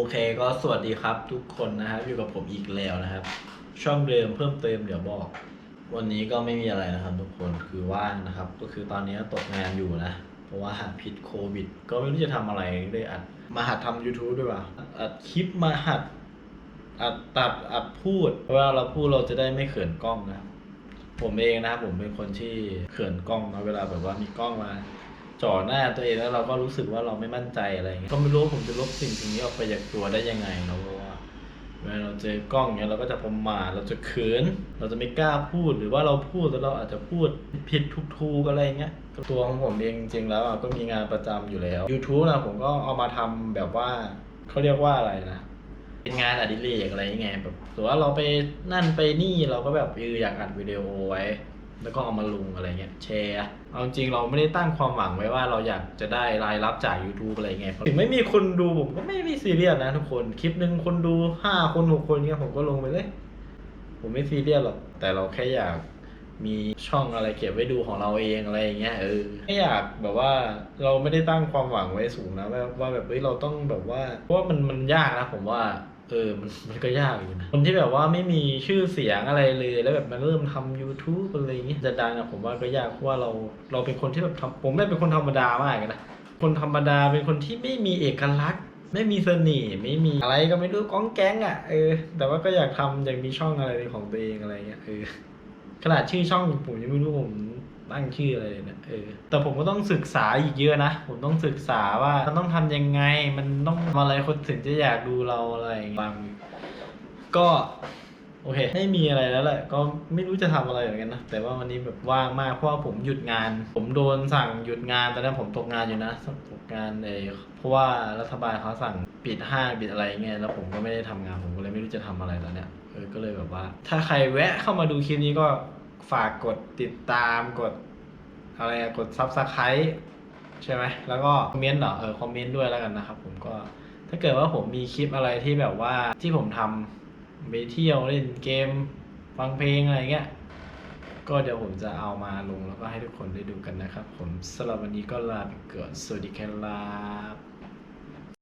โอเคก็สวัสดีครับทุกคนนะครับอยู่กับผมอีกแล้วนะครับ ช่องเดิมเพิ่มเติมเดี๋ยวบอก วันนี้ก็ไม่มีอะไรนะครับ ทุกคนคือว่างนะครับ ก็คือตอนนี้ตกงานอยู่นะ เพราะว่าหาพิษโควิด ก็ไม่รู้จะทำอะไรเลยอัดมาหัดทำ YouTube ด้วยว่ะอัดคลิปมาหัดอัดตัดอัดพูดเวลาเราพูดเราจะได้ไม่เขินกล้องนะ ผมเองนะครับผมเป็นคนที่เขินกล้องนะเวลาแบบว่ามีกล้องมา จ่อหน้าตัวเองแล้วเราก็รู้สึกว่าเราไม่มั่นใจอะไรเงี้ยก็ไม่รู้ว่าผมจะลบสิ่งสิ่งนี้ออกไปจากตัวได้ยังไงเนาะเพราะว่าเวลาเราเจอกล้องเนี้ยเราก็จะประมาทเราจะเขิน เราจะไม่กล้าพูดหรือว่าเราพูดแล้วเราอาจจะพูดผิดทุกทูกอะไรเงี้ยตัวของผมเองจริงๆแล้วก็มีงานประจำอยู่แล้ว YouTube นะผมก็เอามาทำแบบว่าเขาเรียกว่าอะไรนะเป็นงานอดิเรกอะไรย่างเงี้ยแบบถือว่าเราไปนั่นไปนี่เราก็แบบอยากอัดวิดีโอไว้ แล้วก็เอามาลงอะไรเงี้ยแชร์ เอาจริงเราไม่ได้ตั้งความหวังไว้ว่าเราอยากจะได้รายรับจาก YouTube อะไรเงี้ยถึงไม่มีคนดูผมก็ไม่ไม่ซีเรียสนะทุกคนคลิปหนึ่งคนดูห้าคนหกคนเงี้ยผมก็ลงไปเลย ผมไม่ซีเรียสหรอกแต่เราแค่อยากมีช่องอะไรเก็บไว้ดูของเราเองอะไรอย่างเงี้ยเออไม่อยากแบบว่าเราไม่ได้ตั้งความหวังไว้สูงนะว่าว่าแบบเฮ้ยเราต้องแบบว่าเพราะว่ามันมันยากนะผมว่า เออมันมันก็ยากอยู่นะ คนที่แบบว่าไม่มีชื่อเสียงอะไรเลย แล้วแบบมาเริ่มทำ YouTube อะไรอย่างเงี้ยจะดังนะผมว่าก็ยากเพราะว่าเราเราเป็นคนที่แบบทำผมไม่เป็นคนธรรมดามากนะ คนธรรมดาเป็นคนที่ไม่มีเอกลักษณ์ ไม่มีเสน่ห์ไม่มีอะไรก็ไม่รู้ก้องแก๊งอะเออแต่ว่าก็อยากทำอยากมีช่องอะไรเป็นของตัวเองอะไรเงี้ยเออ ขนาดชื่อช่องผมยังไม่รู้ผมตั้งชื่ออะไรเลยเนี่ยเออแต่ผมก็ต้องศึกษาอีกเยอะนะ ผมต้องศึกษาว่ามันต้องทำยังไง มันต้องทำอะไรคนถึงจะอยากดูเราอะไรอย่างเงี้ยบางก็โอเคไม่มีอะไรแล้วแหละ ก็ไม่รู้จะทำอะไรเหมือนกันนะ แต่ว่าวันนี้แบบว่างมากเพราะว่าผมหยุดงาน ผมโดนสั่งหยุดงานตอนนั้นผมตกงานอยู่นะตกงานเออเพราะว่ารัฐบาลเขาสั่ง ปิดห้างปิดอะไรเงี้ยแล้วผมก็ไม่ได้ทำงานผมก็เลยไม่รู้จะทำอะไรตอนเนี้ยเออก็เลยแบบว่า ถ้าใครแวะเข้ามาดูคลิปนี้ก็ฝากกดติดตามกด อะไรกดซับสไครต์ใช่ไหมแล้วก็คอมเมนต์เหรอเออคอมเมนต์ด้วยแล้วกันนะครับผมก็ถ้าเกิดว่าผมมีคลิปอะไรที่แบบว่าที่ผมทำไปเที่ยวเล่นเกม ฟังเพลงอะไรเงี้ยก็เดี๋ยวผมจะเอามาลงแล้วก็ให้ทุกคนได้ดูกันนะครับ ผมสำหรับวันนี้ก็ลาไปก่อนสวัสดีครับ